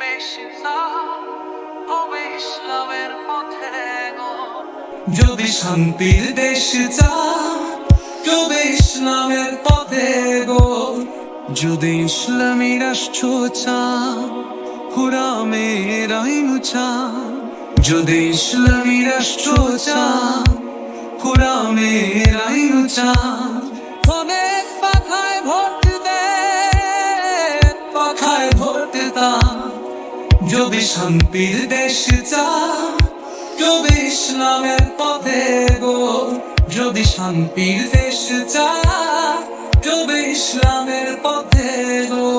বেশি তবে ইসলামের পথে যদি শান্তির দেশ চা তবে ইসলামের পথে গো। যদি ইসলামী রাষ্ট্র চা হুরামের আইন চা যদি ইসলামী রাষ্ট্র চা হুরামের আইন চা যদি শান্তির দেশ চা যদি ইসলামের পথে গো যদি শান্তির দেশ চা যদি ইসলামের পথে গো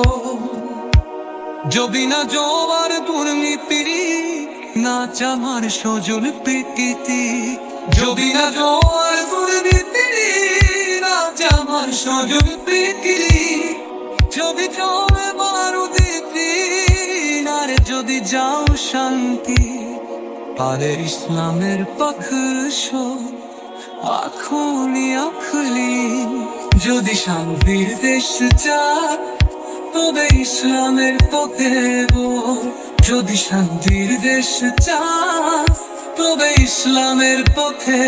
যদি না জবার দুর্নীতি না চামার সজল প্রীতি যদি না জবার দুর্নীতি না চামার সজল প্রীতি যদি চলে যাও শান্তি আরে ইসলামের পক্ষ আখলি আখলি, যদি শান্তির দেশ চায়, তবে ইসলামের পথে যদি শান্তির দেশ চা তবে ইসলামের পথে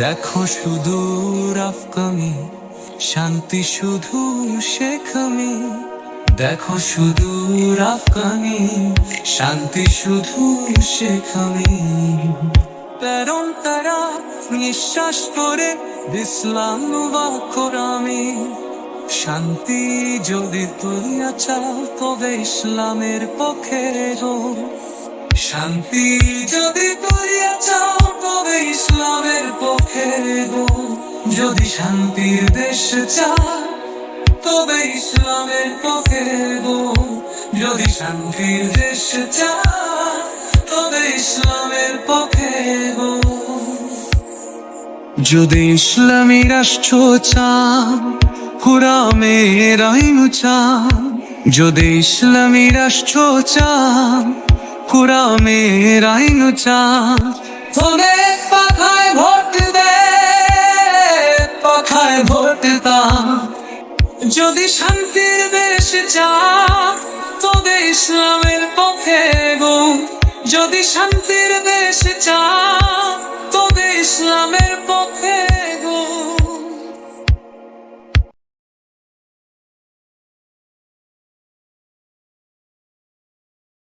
দেখো সুদূর আফগানি, শান্তি শুধু শেখামি দেখো সুদূর আফগানি শান্তি শুধু শেখামি প্রেরণ তারা নিঃশ্বাস করে ইসলাম করামি শান্তি যদি তুলিয়া চাও তবে ইসলামের পক্ষে শান্তি যদি তুলিয়া চাও তবে ইসলামের পক্ষে যদি শান্তির দেশ চাও তবে ইসলামের পক্ষে যদি শান্তির দেশ চাও তবে ইসলামের পক্ষে যদি ইসলামী রাষ্ট্র চান যদি ইসলামী রাষ্ট্র চান হুরামের আইন চান তবে যদি শান্তির দেশ চা তবে ইসলামের পথে গো যদি শান্তির দেশ চা তবে ইসলামের পক্ষে